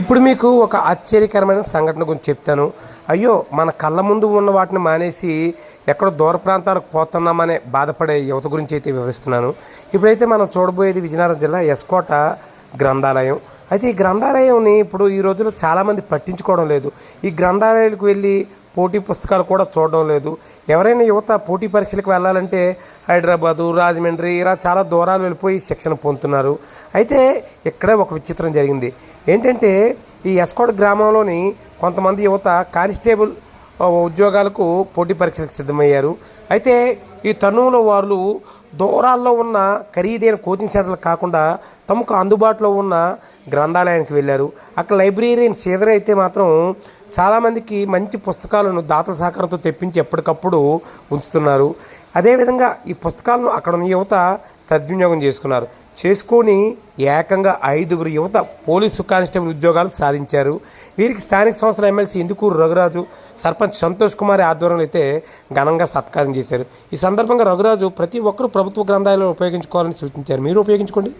ఇప్పుడు మీకు ఒక ఆశ్చర్యకరమైన సంఘటన గురించి చెప్తాను. అయ్యో మన కళ్ళ ముందు ఉన్న వాటిని మానేసి ఎక్కడో దూర ప్రాంతాలకు పోతున్నామనే బాధపడే యువత గురించి అయితే వివరిస్తున్నాను. ఇప్పుడైతే మనం చూడబోయేది విజయనగరం జిల్లా ఎస్కోట గ్రంథాలయం. అయితే ఈ గ్రంథాలయంని ఇప్పుడు ఈ రోజుల్లో చాలామంది పట్టించుకోవడం లేదు. ఈ గ్రంథాలయాలకు వెళ్ళి పోటీ పుస్తకాలు కూడా చూడడం లేదు. ఎవరైనా యువత పోటీ పరీక్షలకు వెళ్ళాలంటే హైదరాబాదు రాజమండ్రి ఇలా చాలా దూరాలు వెళ్ళిపోయి శిక్షణ పొందుతున్నారు. అయితే ఇక్కడే ఒక విచిత్రం జరిగింది. ఏంటంటే ఈ ఎస్కోడ్ గ్రామంలోని కొంతమంది యువత కానిస్టేబుల్ ఉద్యోగాలకు పోటీ పరీక్షలకు సిద్ధమయ్యారు. అయితే ఈ తరుణంలో వాళ్ళు దూరాల్లో ఉన్న ఖరీదైన కోచింగ్ సెంటర్లు కాకుండా తమకు అందుబాటులో ఉన్న గ్రంథాలయానికి వెళ్ళారు. అక్కడ లైబ్రరీని సీదర్ అయితే మాత్రం చాలామందికి మంచి పుస్తకాలను దాతల సహకారంతో తెప్పించి ఎప్పటికప్పుడు ఉంచుతున్నారు. అదేవిధంగా ఈ పుస్తకాలను అక్కడ ఉన్న యువత సద్వినియోగం చేసుకున్నారు. చేసుకొని ఏకంగా ఐదుగురు యువత పోలీసు కానిస్టేబుల్ ఉద్యోగాలు సాధించారు. వీరికి స్థానిక సంస్థల ఎమ్మెల్సీ ఇందుకూరు రఘురాజు సర్పంచ్ సంతోష్ కుమార్ ఆధ్వర్యంలో అయితే ఘనంగా సత్కారం చేశారు. ఈ సందర్భంగా రఘురాజు ప్రతి ఒక్కరూ ప్రభుత్వ గ్రంథాలను ఉపయోగించుకోవాలని సూచించారు. మీరు ఉపయోగించుకోండి.